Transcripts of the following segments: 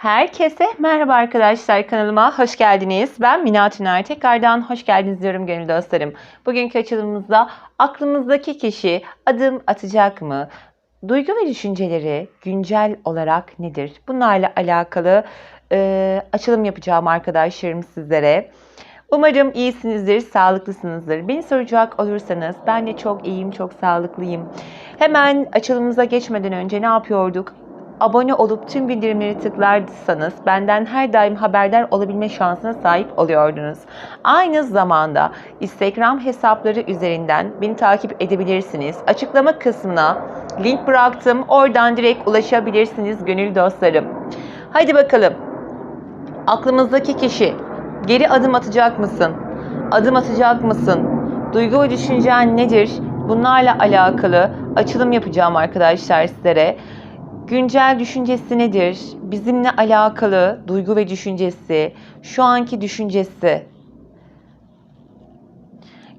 Herkese merhaba arkadaşlar kanalıma hoş geldiniz. Ben Mina Tüner. Tekrardan hoş geldiniz diyorum gönül dostlarım. Bugünkü açılımımızda aklımızdaki kişi adım atacak mı? Duygu ve düşünceleri güncel olarak nedir? Bunlarla alakalı e, açılım yapacağım arkadaşlarım sizlere. Umarım iyisinizdir, sağlıklısınızdır. Beni soracak olursanız ben de çok iyiyim, çok sağlıklıyım. Hemen açılımımıza geçmeden önce ne yapıyorduk? Abone olup tüm bildirimleri tıklarsanız benden her daim haberdar olabilme şansına sahip oluyordunuz. Aynı zamanda Instagram hesapları üzerinden beni takip edebilirsiniz. Açıklama kısmına link bıraktım. Oradan direkt ulaşabilirsiniz gönül dostlarım. Haydi bakalım. Aklımızdaki kişi geri adım atacak mısın? Adım atacak mısın? Duygu ve düşüncen nedir? Bunlarla alakalı açılım yapacağım arkadaşlar sizlere. Güncel düşüncesi nedir? Bizimle alakalı duygu ve düşüncesi, şu anki düşüncesi.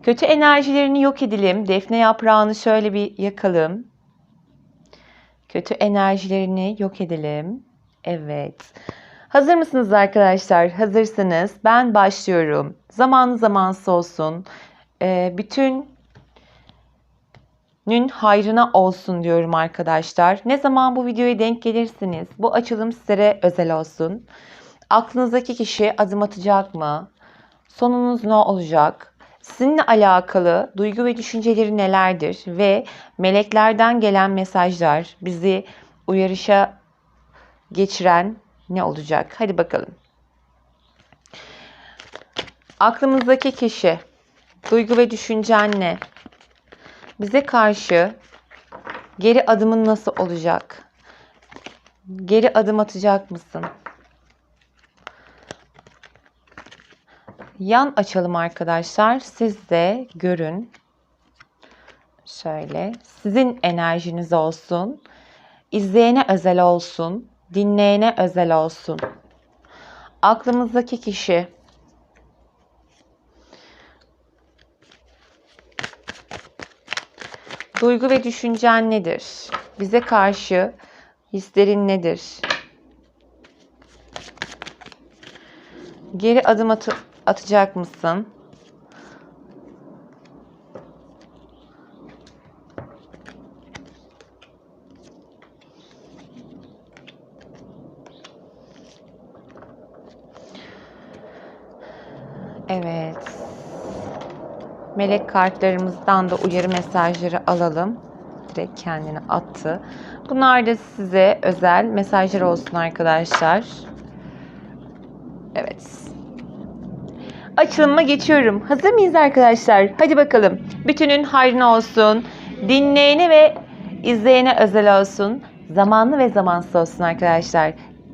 Kötü enerjilerini yok edelim. Defne yaprağını şöyle bir yakalım. Kötü enerjilerini yok edelim. Evet. Hazır mısınız arkadaşlar? Hazırsanız ben başlıyorum. Zamanı zamansız olsun. Ee, bütün nün hayrına olsun diyorum arkadaşlar. Ne zaman bu videoya denk gelirsiniz? Bu açılım sizlere özel olsun. Aklınızdaki kişi adım atacak mı? Sonunuz ne olacak? Sizinle alakalı duygu ve düşünceleri nelerdir? Ve meleklerden gelen mesajlar bizi uyarışa geçiren ne olacak? Hadi bakalım. Aklımızdaki kişi, duygu ve düşüncen ne? Bize karşı geri adımın nasıl olacak? Geri adım atacak mısın? Yan açalım arkadaşlar. Siz de görün. Şöyle. Sizin enerjiniz olsun. İzleyene özel olsun. Dinleyene özel olsun. Aklımızdaki kişi Duygu ve düşüncen nedir? Bize karşı hislerin nedir? Geri adım atı atacak mısın? Evet. Melek kartlarımızdan da uyarı mesajları alalım. Direkt kendini attı. Bunlar da size özel mesajlar olsun arkadaşlar. Evet. Açılıma geçiyorum. Hazır mıyız arkadaşlar? Hadi bakalım. Bütünün hayrına olsun. Dinleyene ve izleyene özel olsun. Zamanlı ve zamansız olsun arkadaşlar.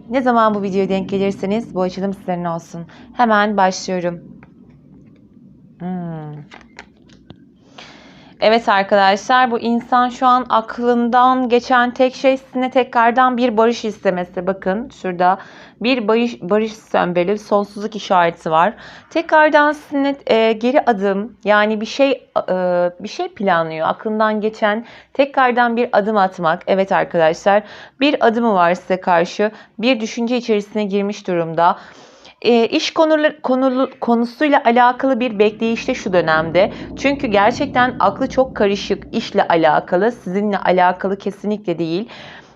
Ne zaman bu videoya denk gelirseniz bu açılım sizlerin olsun. Hemen başlıyorum. Hmm. Evet arkadaşlar bu insan şu an aklından geçen tek şey sizinle tekrardan bir barış istemesi. Bakın şurada bir barış, barış sembolü sonsuzluk işareti var. Tekrardan sizinle e, geri adım yani bir şey e, bir şey planlıyor. Aklından geçen tekrardan bir adım atmak. Evet arkadaşlar bir adımı var size karşı bir düşünce içerisine girmiş durumda e, iş konuları, konulu, konusuyla alakalı bir bekleyişte şu dönemde. Çünkü gerçekten aklı çok karışık işle alakalı, sizinle alakalı kesinlikle değil.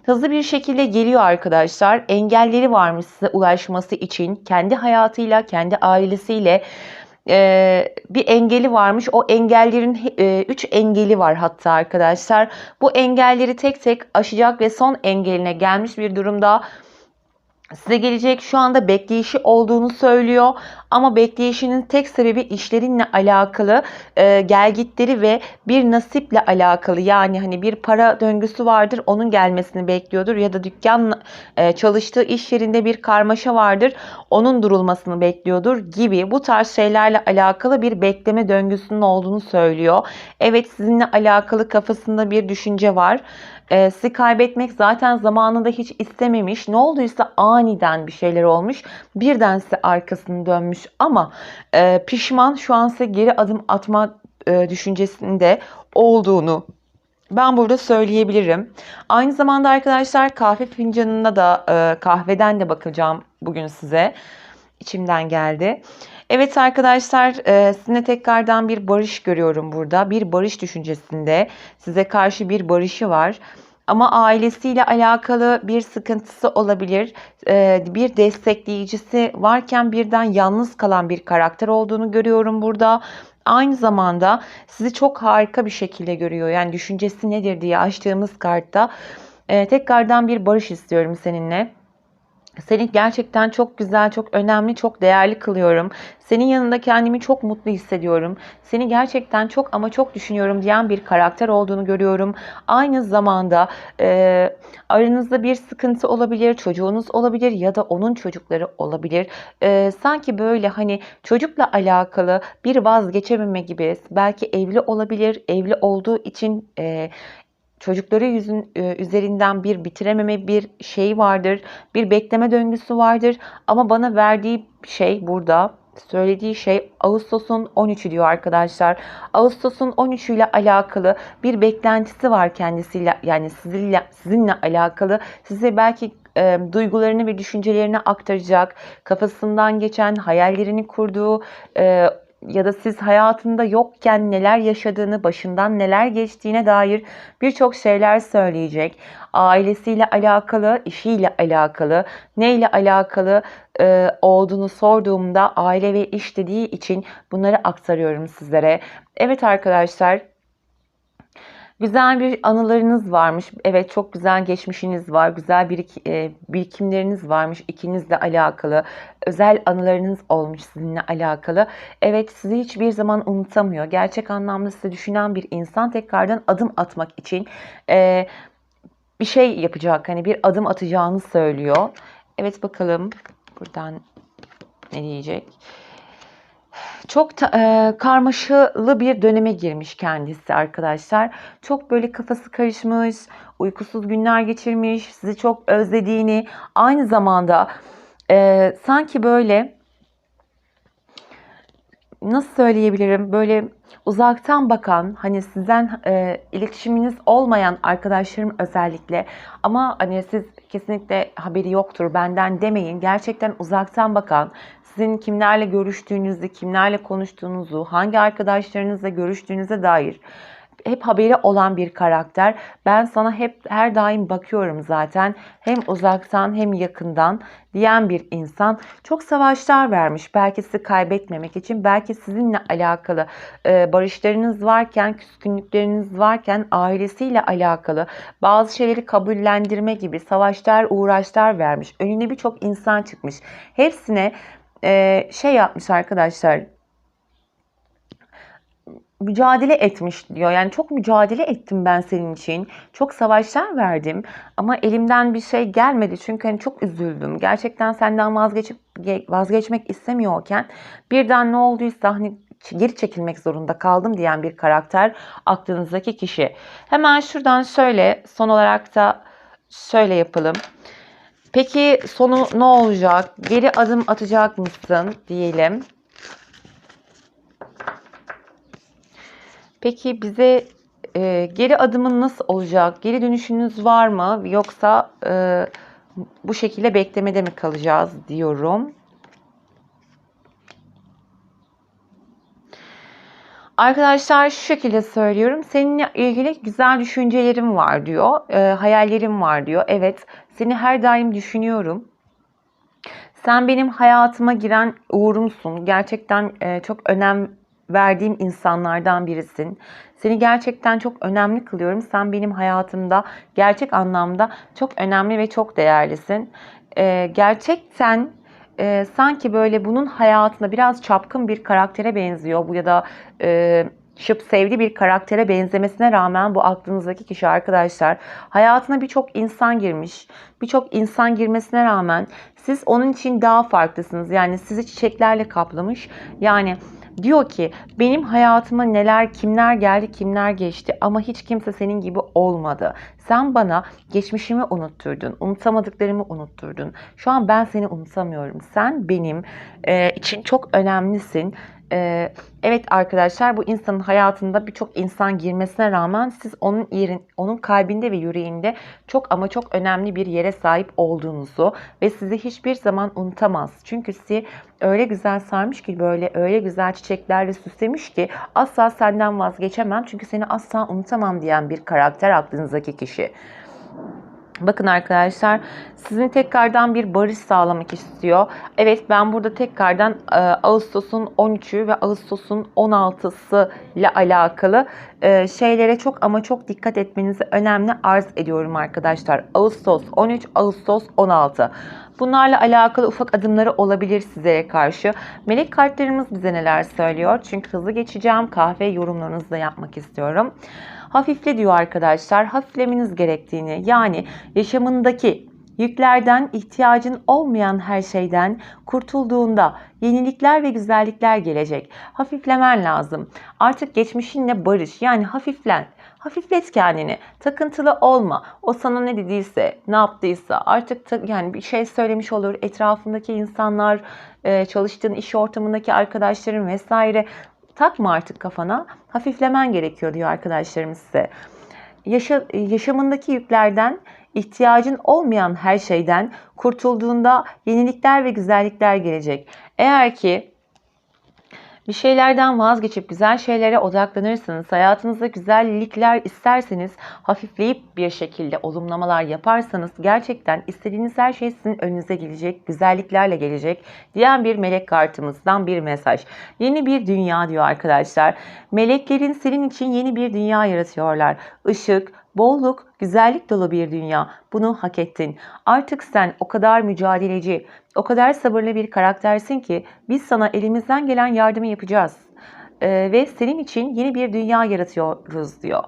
Hızlı bir şekilde geliyor arkadaşlar. Engelleri varmış size ulaşması için. Kendi hayatıyla, kendi ailesiyle e, bir engeli varmış. O engellerin 3 e, engeli var hatta arkadaşlar. Bu engelleri tek tek aşacak ve son engeline gelmiş bir durumda size gelecek şu anda bekleyişi olduğunu söylüyor ama bekleyişinin tek sebebi işlerinle alakalı e, gelgitleri ve bir nasiple alakalı yani hani bir para döngüsü vardır onun gelmesini bekliyordur ya da dükkan e, çalıştığı iş yerinde bir karmaşa vardır onun durulmasını bekliyordur gibi bu tarz şeylerle alakalı bir bekleme döngüsünün olduğunu söylüyor. Evet sizinle alakalı kafasında bir düşünce var e, sizi kaybetmek zaten zamanında hiç istememiş. Ne olduysa aniden bir şeyler olmuş. Birden size arkasını dönmüş ama e, pişman şu an size geri adım atma e, düşüncesinde olduğunu ben burada söyleyebilirim. Aynı zamanda arkadaşlar kahve fincanına da e, kahveden de bakacağım bugün size. İçimden geldi. Evet arkadaşlar e, sizinle tekrardan bir barış görüyorum burada. Bir barış düşüncesinde size karşı bir barışı var. Ama ailesiyle alakalı bir sıkıntısı olabilir. E, bir destekleyicisi varken birden yalnız kalan bir karakter olduğunu görüyorum burada. Aynı zamanda sizi çok harika bir şekilde görüyor. Yani düşüncesi nedir diye açtığımız kartta e, tekrardan bir barış istiyorum seninle. Seni gerçekten çok güzel, çok önemli, çok değerli kılıyorum. Senin yanında kendimi çok mutlu hissediyorum. Seni gerçekten çok ama çok düşünüyorum diyen bir karakter olduğunu görüyorum. Aynı zamanda e, aranızda bir sıkıntı olabilir, çocuğunuz olabilir ya da onun çocukları olabilir. E, sanki böyle hani çocukla alakalı bir vazgeçememe gibi belki evli olabilir, evli olduğu için... E, çocukları yüzün e, üzerinden bir bitirememe bir şey vardır. Bir bekleme döngüsü vardır. Ama bana verdiği şey burada söylediği şey Ağustos'un 13'ü diyor arkadaşlar. Ağustos'un 13'ü ile alakalı bir beklentisi var kendisiyle yani sizinle sizinle alakalı. Size belki e, duygularını ve düşüncelerini aktaracak, kafasından geçen hayallerini kurduğu, e, ya da siz hayatında yokken neler yaşadığını, başından neler geçtiğine dair birçok şeyler söyleyecek. Ailesiyle alakalı, işiyle alakalı, neyle alakalı e, olduğunu sorduğumda aile ve iş dediği için bunları aktarıyorum sizlere. Evet arkadaşlar Güzel bir anılarınız varmış. Evet çok güzel geçmişiniz var. Güzel birik, e, birikimleriniz varmış ikinizle alakalı. Özel anılarınız olmuş sizinle alakalı. Evet sizi hiçbir zaman unutamıyor. Gerçek anlamda size düşünen bir insan tekrardan adım atmak için e, bir şey yapacak. Hani bir adım atacağını söylüyor. Evet bakalım buradan ne diyecek? Çok ta, e, karmaşalı bir döneme girmiş kendisi arkadaşlar. Çok böyle kafası karışmış, uykusuz günler geçirmiş, sizi çok özlediğini, aynı zamanda e, sanki böyle nasıl söyleyebilirim böyle uzaktan bakan hani sizden e, iletişiminiz olmayan arkadaşlarım özellikle ama hani siz kesinlikle haberi yoktur benden demeyin gerçekten uzaktan bakan sizin kimlerle görüştüğünüzü, kimlerle konuştuğunuzu, hangi arkadaşlarınızla görüştüğünüze dair hep haberi olan bir karakter. Ben sana hep her daim bakıyorum zaten. Hem uzaktan hem yakından diyen bir insan. Çok savaşlar vermiş. Belki sizi kaybetmemek için. Belki sizinle alakalı e, barışlarınız varken, küskünlükleriniz varken ailesiyle alakalı bazı şeyleri kabullendirme gibi savaşlar, uğraşlar vermiş. Önüne birçok insan çıkmış. Hepsine e, şey yapmış arkadaşlar mücadele etmiş diyor. Yani çok mücadele ettim ben senin için. Çok savaşlar verdim ama elimden bir şey gelmedi. Çünkü hani çok üzüldüm. Gerçekten senden vazgeçip vazgeçmek istemiyorken birden ne olduysa hani geri çekilmek zorunda kaldım diyen bir karakter aklınızdaki kişi. Hemen şuradan şöyle son olarak da şöyle yapalım. Peki sonu ne olacak? Geri adım atacak mısın diyelim. Peki bize e, geri adımın nasıl olacak? Geri dönüşünüz var mı? Yoksa e, bu şekilde beklemede mi kalacağız diyorum. Arkadaşlar şu şekilde söylüyorum. Seninle ilgili güzel düşüncelerim var diyor. E, hayallerim var diyor. Evet seni her daim düşünüyorum. Sen benim hayatıma giren uğurumsun. Gerçekten e, çok önem verdiğim insanlardan birisin. Seni gerçekten çok önemli kılıyorum. Sen benim hayatımda gerçek anlamda çok önemli ve çok değerlisin. E, gerçekten e, sanki böyle bunun hayatında biraz çapkın bir karaktere benziyor bu ya da e, şıp sevdi bir karaktere benzemesine rağmen bu aklınızdaki kişi arkadaşlar hayatına birçok insan girmiş. Birçok insan girmesine rağmen siz onun için daha farklısınız. Yani sizi çiçeklerle kaplamış. Yani Diyor ki benim hayatıma neler kimler geldi kimler geçti ama hiç kimse senin gibi olmadı. Sen bana geçmişimi unutturdun, unutamadıklarımı unutturdun. Şu an ben seni unutamıyorum. Sen benim e, için çok önemlisin. Ee, evet arkadaşlar bu insanın hayatında birçok insan girmesine rağmen siz onun yerin, onun kalbinde ve yüreğinde çok ama çok önemli bir yere sahip olduğunuzu ve sizi hiçbir zaman unutamaz. Çünkü sizi öyle güzel sarmış ki böyle öyle güzel çiçeklerle süslemiş ki asla senden vazgeçemem çünkü seni asla unutamam diyen bir karakter aklınızdaki kişi. Bakın arkadaşlar sizin tekrardan bir barış sağlamak istiyor. Evet ben burada tekrardan e, Ağustos'un 13'ü ve Ağustos'un 16'sı ile alakalı e, şeylere çok ama çok dikkat etmenizi önemli arz ediyorum arkadaşlar. Ağustos 13, Ağustos 16. Bunlarla alakalı ufak adımları olabilir sizlere karşı. Melek kartlarımız bize neler söylüyor? Çünkü hızlı geçeceğim. Kahve yorumlarınızı da yapmak istiyorum hafifle diyor arkadaşlar. Hafiflemeniz gerektiğini yani yaşamındaki yüklerden, ihtiyacın olmayan her şeyden kurtulduğunda yenilikler ve güzellikler gelecek. Hafiflemen lazım. Artık geçmişinle barış yani hafiflen. Hafiflet kendini. Takıntılı olma. O sana ne dediyse, ne yaptıysa artık yani bir şey söylemiş olur. Etrafındaki insanlar, çalıştığın iş ortamındaki arkadaşların vesaire takma artık kafana. Hafiflemen gerekiyor diyor arkadaşlarım size. Yaşa, yaşamındaki yüklerden, ihtiyacın olmayan her şeyden kurtulduğunda yenilikler ve güzellikler gelecek. Eğer ki bir şeylerden vazgeçip güzel şeylere odaklanırsanız, hayatınızda güzellikler isterseniz hafifleyip bir şekilde olumlamalar yaparsanız gerçekten istediğiniz her şey sizin önünüze gelecek, güzelliklerle gelecek diyen bir melek kartımızdan bir mesaj. Yeni bir dünya diyor arkadaşlar. Meleklerin senin için yeni bir dünya yaratıyorlar. Işık, bolluk, güzellik dolu bir dünya. Bunu hak ettin. Artık sen o kadar mücadeleci, o kadar sabırlı bir karaktersin ki biz sana elimizden gelen yardımı yapacağız. Ee, ve senin için yeni bir dünya yaratıyoruz diyor.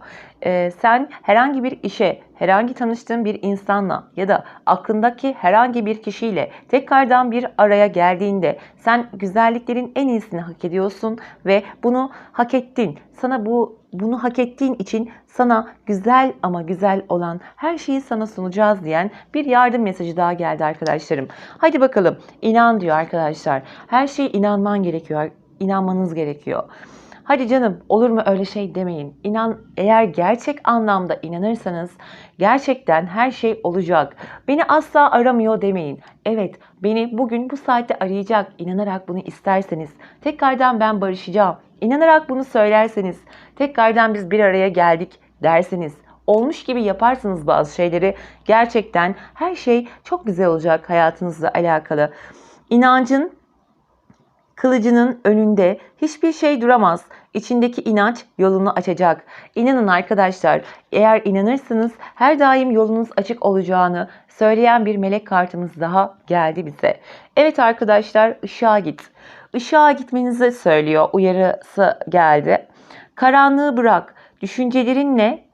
Ee, sen herhangi bir işe, herhangi tanıştığın bir insanla ya da aklındaki herhangi bir kişiyle tekrardan bir araya geldiğinde sen güzelliklerin en iyisini hak ediyorsun ve bunu hak ettin. Sana bu bunu hak ettiğin için sana güzel ama güzel olan her şeyi sana sunacağız diyen bir yardım mesajı daha geldi arkadaşlarım. Hadi bakalım inan diyor arkadaşlar. Her şeye inanman gerekiyor. İnanmanız gerekiyor. Hadi canım olur mu öyle şey demeyin. İnan eğer gerçek anlamda inanırsanız gerçekten her şey olacak. Beni asla aramıyor demeyin. Evet beni bugün bu saatte arayacak. İnanarak bunu isterseniz tekrardan ben barışacağım. İnanarak bunu söylerseniz tekrardan biz bir araya geldik derseniz olmuş gibi yaparsınız bazı şeyleri gerçekten her şey çok güzel olacak hayatınızla alakalı. İnancın kılıcının önünde hiçbir şey duramaz. İçindeki inanç yolunu açacak. İnanın arkadaşlar, eğer inanırsınız her daim yolunuz açık olacağını söyleyen bir melek kartımız daha geldi bize. Evet arkadaşlar, ışığa git. Işığa gitmenizi söylüyor. Uyarısı geldi. Karanlığı bırak. Düşüncelerinle,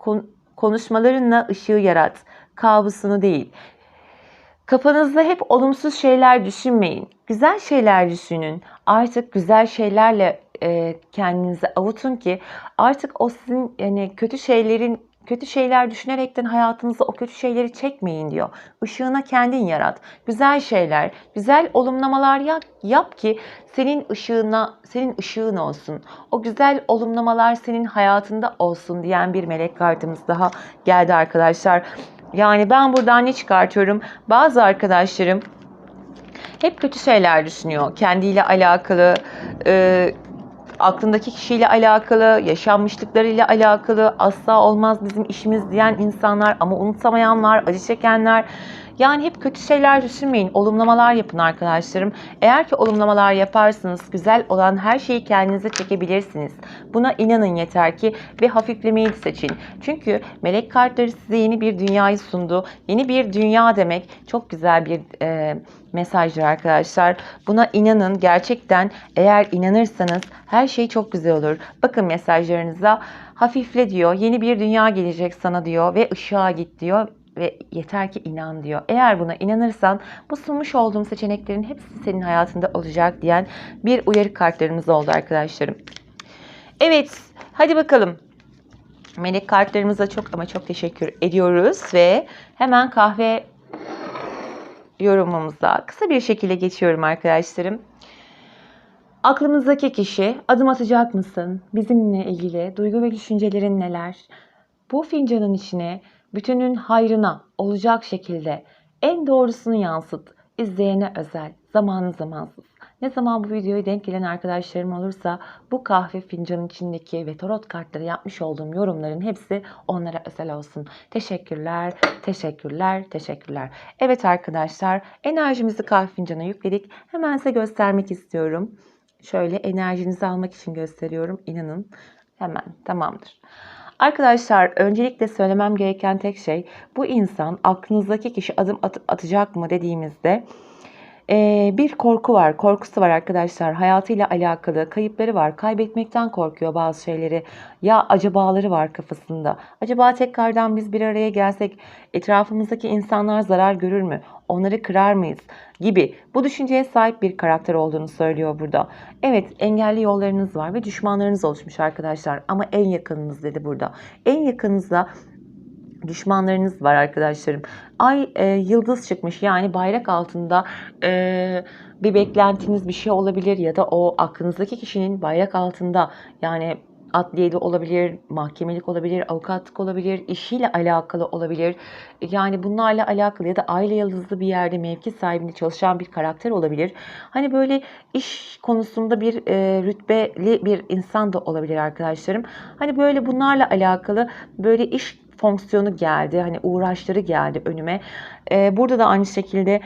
konuşmalarınla ışığı yarat. Kabusunu değil. Kafanızda hep olumsuz şeyler düşünmeyin. Güzel şeyler düşünün. Artık güzel şeylerle e, kendinizi avutun ki artık o sizin yani kötü şeylerin kötü şeyler düşünerekten hayatınıza o kötü şeyleri çekmeyin diyor. Işığına kendin yarat. Güzel şeyler, güzel olumlamalar yap, yap ki senin ışığına, senin ışığın olsun. O güzel olumlamalar senin hayatında olsun diyen bir melek kartımız daha geldi arkadaşlar. Yani ben buradan ne çıkartıyorum? Bazı arkadaşlarım hep kötü şeyler düşünüyor. Kendiyle alakalı, e, aklındaki kişiyle alakalı, yaşanmışlıklarıyla alakalı, asla olmaz bizim işimiz diyen insanlar ama unutamayanlar, acı çekenler. Yani hep kötü şeyler düşünmeyin. Olumlamalar yapın arkadaşlarım. Eğer ki olumlamalar yaparsınız güzel olan her şeyi kendinize çekebilirsiniz. Buna inanın yeter ki ve hafiflemeyi seçin. Çünkü melek kartları size yeni bir dünyayı sundu. Yeni bir dünya demek çok güzel bir e, mesajdır arkadaşlar. Buna inanın gerçekten eğer inanırsanız her şey çok güzel olur. Bakın mesajlarınıza hafifle diyor. Yeni bir dünya gelecek sana diyor ve ışığa git diyor ve yeter ki inan diyor. Eğer buna inanırsan bu sunmuş olduğum seçeneklerin hepsi senin hayatında olacak diyen bir uyarı kartlarımız oldu arkadaşlarım. Evet hadi bakalım. Melek kartlarımıza çok ama çok teşekkür ediyoruz ve hemen kahve yorumumuza kısa bir şekilde geçiyorum arkadaşlarım. Aklımızdaki kişi adım atacak mısın? Bizimle ilgili duygu ve düşüncelerin neler? Bu fincanın içine bütünün hayrına olacak şekilde en doğrusunu yansıt. İzleyene özel, zamanı zamansız. Ne zaman bu videoyu denk gelen arkadaşlarım olursa bu kahve fincanın içindeki ve tarot kartları yapmış olduğum yorumların hepsi onlara özel olsun. Teşekkürler, teşekkürler, teşekkürler. Evet arkadaşlar enerjimizi kahve fincanına yükledik. Hemen size göstermek istiyorum. Şöyle enerjinizi almak için gösteriyorum. İnanın hemen tamamdır. Arkadaşlar öncelikle söylemem gereken tek şey bu insan aklınızdaki kişi adım atıp atacak mı dediğimizde ee, bir korku var, korkusu var arkadaşlar. Hayatıyla alakalı kayıpları var. Kaybetmekten korkuyor bazı şeyleri. Ya acabaları var kafasında. Acaba tekrardan biz bir araya gelsek etrafımızdaki insanlar zarar görür mü? Onları kırar mıyız? Gibi bu düşünceye sahip bir karakter olduğunu söylüyor burada. Evet engelli yollarınız var ve düşmanlarınız oluşmuş arkadaşlar. Ama en yakınınız dedi burada. En yakınınızda düşmanlarınız var arkadaşlarım. Ay e, yıldız çıkmış yani bayrak altında e, bir beklentiniz bir şey olabilir ya da o aklınızdaki kişinin bayrak altında yani adliyeli olabilir, mahkemelik olabilir, avukatlık olabilir, işiyle alakalı olabilir. Yani bunlarla alakalı ya da aile yıldızlı bir yerde mevki sahibinde çalışan bir karakter olabilir. Hani böyle iş konusunda bir e, rütbeli bir insan da olabilir arkadaşlarım. Hani böyle bunlarla alakalı böyle iş fonksiyonu geldi. Hani uğraşları geldi önüme. Ee, burada da aynı şekilde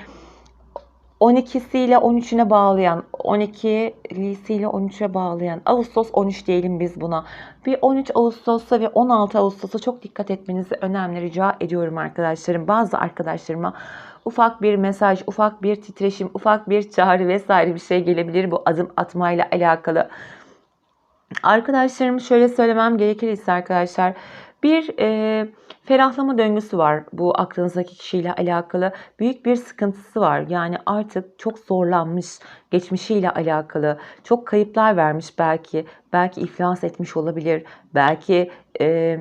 12'siyle 13'üne bağlayan, 12'lisiyle 13'e bağlayan, Ağustos 13 diyelim biz buna. Bir 13 Ağustos'a ve 16 Ağustos'a çok dikkat etmenizi önemli rica ediyorum arkadaşlarım. Bazı arkadaşlarıma ufak bir mesaj, ufak bir titreşim, ufak bir çağrı vesaire bir şey gelebilir bu adım atmayla alakalı. Arkadaşlarım şöyle söylemem gerekirse arkadaşlar bir e, ferahlama döngüsü var bu aklınızdaki kişiyle alakalı. Büyük bir sıkıntısı var. Yani artık çok zorlanmış geçmişiyle alakalı. Çok kayıplar vermiş belki. Belki iflas etmiş olabilir. Belki... E,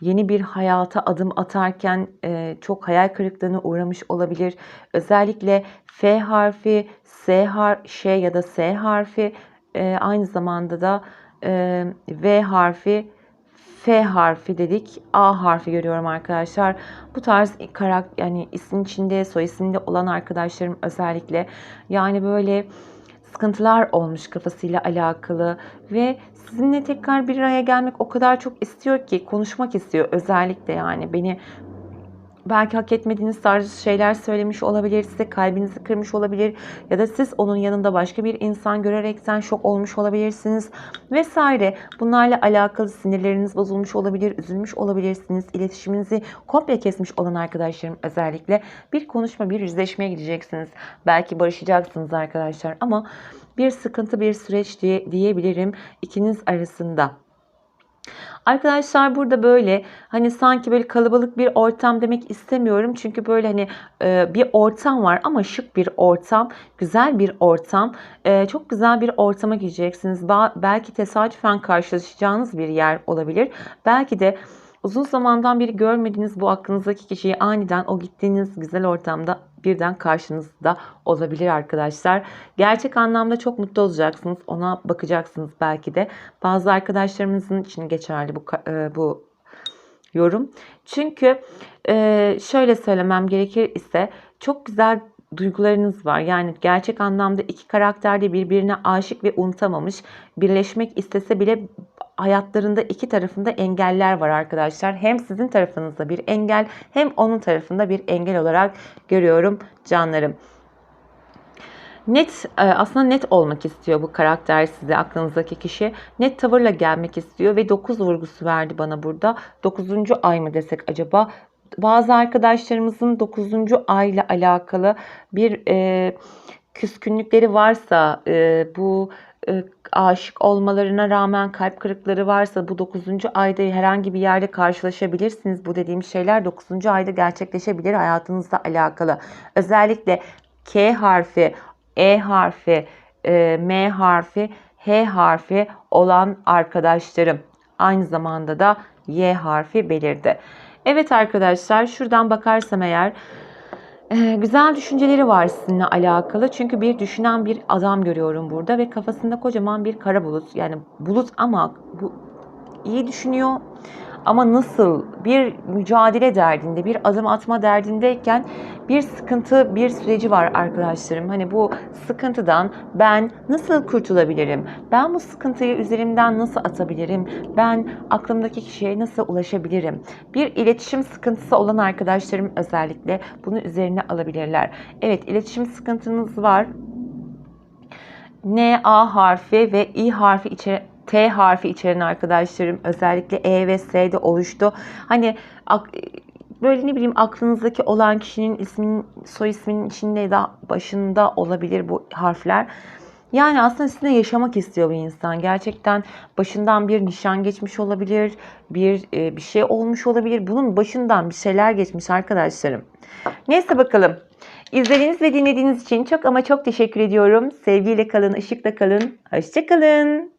yeni bir hayata adım atarken e, çok hayal kırıklığına uğramış olabilir. Özellikle F harfi, S har Ş ya da S harfi e, aynı zamanda da e, V harfi F harfi dedik. A harfi görüyorum arkadaşlar. Bu tarz karakter yani isim içinde, soy isimde olan arkadaşlarım özellikle yani böyle sıkıntılar olmuş kafasıyla alakalı ve sizinle tekrar bir araya gelmek o kadar çok istiyor ki konuşmak istiyor özellikle yani beni belki hak etmediğiniz tarzı şeyler söylemiş olabilir, size kalbinizi kırmış olabilir ya da siz onun yanında başka bir insan görerekten şok olmuş olabilirsiniz vesaire. Bunlarla alakalı sinirleriniz bozulmuş olabilir, üzülmüş olabilirsiniz. İletişiminizi komple kesmiş olan arkadaşlarım özellikle bir konuşma, bir yüzleşmeye gideceksiniz. Belki barışacaksınız arkadaşlar ama bir sıkıntı, bir süreç diye, diyebilirim ikiniz arasında. Arkadaşlar burada böyle hani sanki böyle kalabalık bir ortam demek istemiyorum. Çünkü böyle hani e, bir ortam var ama şık bir ortam, güzel bir ortam. E, çok güzel bir ortama gireceksiniz. Belki tesadüfen karşılaşacağınız bir yer olabilir. Belki de Uzun zamandan beri görmediğiniz bu aklınızdaki kişiyi aniden o gittiğiniz güzel ortamda birden karşınızda olabilir arkadaşlar. Gerçek anlamda çok mutlu olacaksınız. Ona bakacaksınız belki de. Bazı arkadaşlarımızın için geçerli bu e, bu yorum. Çünkü e, şöyle söylemem gerekir ise çok güzel duygularınız var. Yani gerçek anlamda iki karakter de birbirine aşık ve unutamamış. Birleşmek istese bile hayatlarında iki tarafında engeller var arkadaşlar. Hem sizin tarafınızda bir engel hem onun tarafında bir engel olarak görüyorum canlarım. Net e, aslında net olmak istiyor bu karakter size aklınızdaki kişi. Net tavırla gelmek istiyor ve 9 vurgusu verdi bana burada. 9. ay mı desek acaba? Bazı arkadaşlarımızın 9. ayla alakalı bir e, küskünlükleri varsa e, bu aşık olmalarına rağmen kalp kırıkları varsa bu 9. ayda herhangi bir yerde karşılaşabilirsiniz. Bu dediğim şeyler 9. ayda gerçekleşebilir hayatınızla alakalı. Özellikle K harfi, E harfi, e, M harfi, H harfi olan arkadaşlarım. Aynı zamanda da Y harfi belirdi. Evet arkadaşlar şuradan bakarsam eğer Ee, güzel düşünceleri var sizinle alakalı. Çünkü bir düşünen bir adam görüyorum burada ve kafasında kocaman bir kara bulut. Yani bulut ama bu iyi düşünüyor. Ama nasıl bir mücadele derdinde, bir adım atma derdindeyken bir sıkıntı, bir süreci var arkadaşlarım. Hani bu sıkıntıdan ben nasıl kurtulabilirim? Ben bu sıkıntıyı üzerimden nasıl atabilirim? Ben aklımdaki kişiye nasıl ulaşabilirim? Bir iletişim sıkıntısı olan arkadaşlarım özellikle bunu üzerine alabilirler. Evet, iletişim sıkıntınız var. N, A harfi ve İ harfi içeren T harfi içeren arkadaşlarım özellikle E ve S'de oluştu. Hani böyle ne bileyim aklınızdaki olan kişinin isminin soy isminin içinde da başında olabilir bu harfler. Yani aslında sizinle yaşamak istiyor bu insan. Gerçekten başından bir nişan geçmiş olabilir, bir e, bir şey olmuş olabilir. Bunun başından bir şeyler geçmiş arkadaşlarım. Neyse bakalım. İzlediğiniz ve dinlediğiniz için çok ama çok teşekkür ediyorum. Sevgiyle kalın, ışıkla kalın. Hoşçakalın.